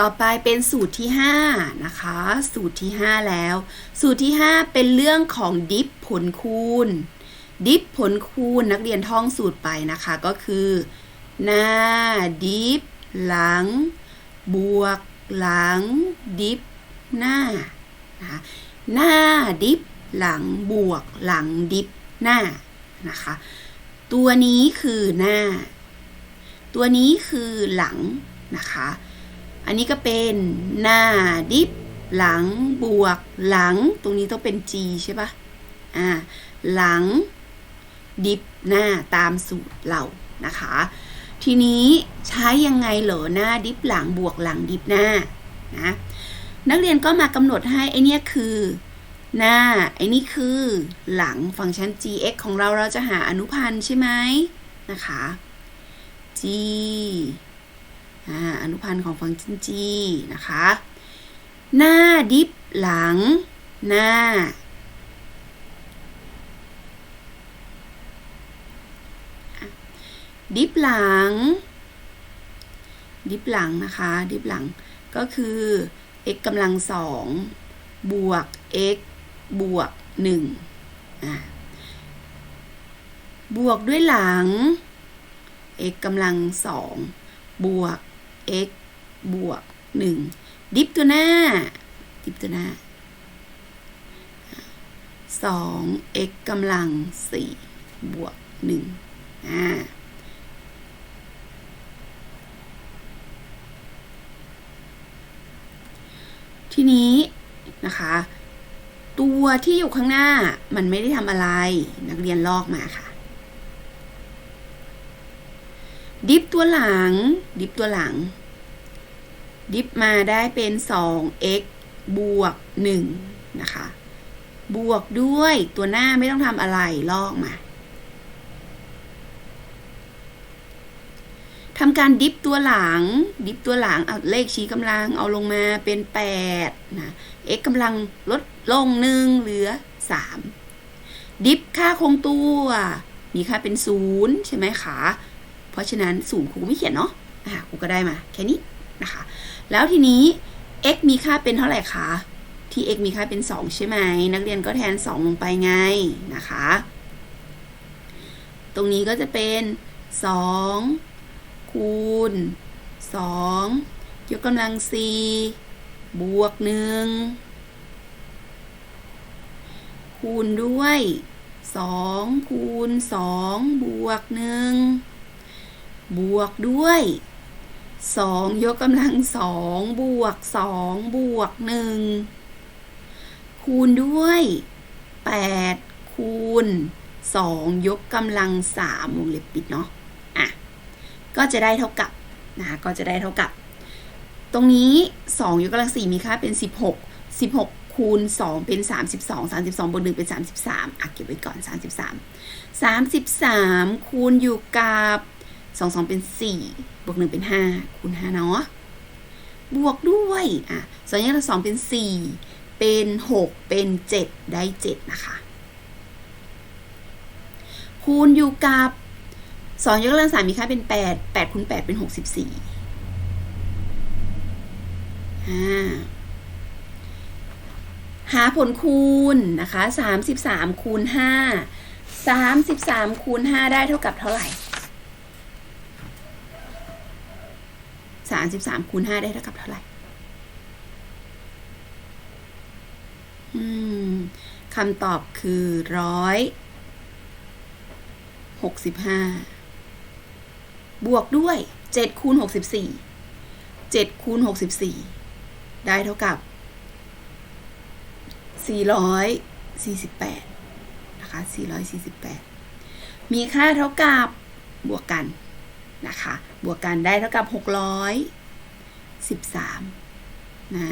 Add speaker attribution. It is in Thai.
Speaker 1: ต่อไปเป็นสูตรที่ 5 นะคะ สูตรที่ 5 แล้ว สูตรที่ 5 เป็นเรื่องของดิฟผลคูณ ดิฟผลคูณนักเรียนท่องสูตรไปนะคะ ก็คือ หน้าดิฟหลัง บวก หลัง ดิฟหน้านะคะหน้าดิฟหลังบวก หลังดิฟหน้านะคะ ตัวนี้คือหน้า ตัวนี้คือหลังนะคะ อันนี้ก็เป็นหน้าดิฟหลังบวกหลัง ตรงนี้ต้องเป็น G ใช่ปะอ่าหลังดิฟหน้าตามสูตรเรานะคะ ทีนี้ใช้ยังไงเหรอหน้าดิฟหลังบวกหลังดิฟหน้านะนักเรียนก็มากำหนดให้ไอเนี้ยคือหน้าไอนี่คือหลังฟังก์ชัน gx ของเราเราจะหาอนุพันธ์ใช่ไหมนะคะ g อนุพันธ์ของฟังก์ชัน g นะคะ หน้าดิฟหลัง หน้า ดิฟหลัง ดิฟหลังนะคะ ดิฟหลังก็คือ x กำลังสองบวก x บวกหนึ่งบวกด้วยหลัง x กำลังสองบวก x บวกหนึ่งดิฟตัวหน้า ดิฟตัวหน้าสอง x กำลังสี่บวกหนึ่งอ่าทีนี้นะคะ ตัวที่อยู่ข้างหน้ามันไม่ได้ทำอะไร นักเรียนลอกมาค่ะ ดิฟตัวหลัง ดิฟตัวหลัง ดิฟมาได้เป็น 2x บวก 1 นะคะ บวกด้วยตัวหน้าไม่ต้องทำอะไรลอกมาทำการดิฟตัวหลัง ดิฟตัวหลังเอาเลขชี้กำลังเอาลงมาเป็น8นะ x กำลังลดลงหนึ่งเหลือ 3 ดิฟค่าคงตัว มีค่าเป็น 0 ใช่ไหมคะ เพราะฉะนั้นศูนย์ครูไม่เขียนเนาะอะครูก็ได้มาแค่นี้นะคะ แล้วทีนี้ x มีค่าเป็นเท่าไหร่คะ ที่ x มีค่าเป็น 2 ใช่ไหม นักเรียนก็แทน 2 ลงไปไงนะคะ ตรงนี้ก็จะเป็น 2 คูณ 2 ยกกำลัง 4 บวก 1 คูณด้วย 2 คูณ 2 บวก 1 บวกด้วย2ยกกำลัง2บวก2บวก1คูณด้วย8คูณ2ยกกำลัง3วงเล็บปิดเนาะอะก็จะได้เท่ากับนะคะก็จะได้เท่ากับ ตรงนี้2ยกกำลัง4มีค่าเป็น16 16คูณ2เป็น32 32บวก1เป็น33อะเก็บไว้ก่อน33 33คูณอยู่กับ 2 2เป็น4บวก1เป็น5คูณ5เนาะบวกด้วยอะ2ยกกำลังเป็น4เป็น6เป็น7ได้7นะคะคูณอยู่กับสองยกกำลังสามมีค่าเป็นแปดแปดคูณแปดเป็นหกสิบสี่หาผลคูณนะคะสามสิบสามคูณห้าสามสิบสามคูณห้าได้เท่ากับเท่าไหร่ามสิบสามคูณห้าได้เท่ากับเท่าไหร่คำตอบคือร้อยหกสิบห้าบวกด้วยเจ็ดคูณหกสิบสี่เจ็ดคูณหกสิบสี่ได้เท่ากับสี่ร้อยสี่สิบแปดนะคะสี่ร้อยสี่สิบแปดมีค่าเท่ากับบวกกัน นะคะ บวกกันได้เท่ากับ 613 นะ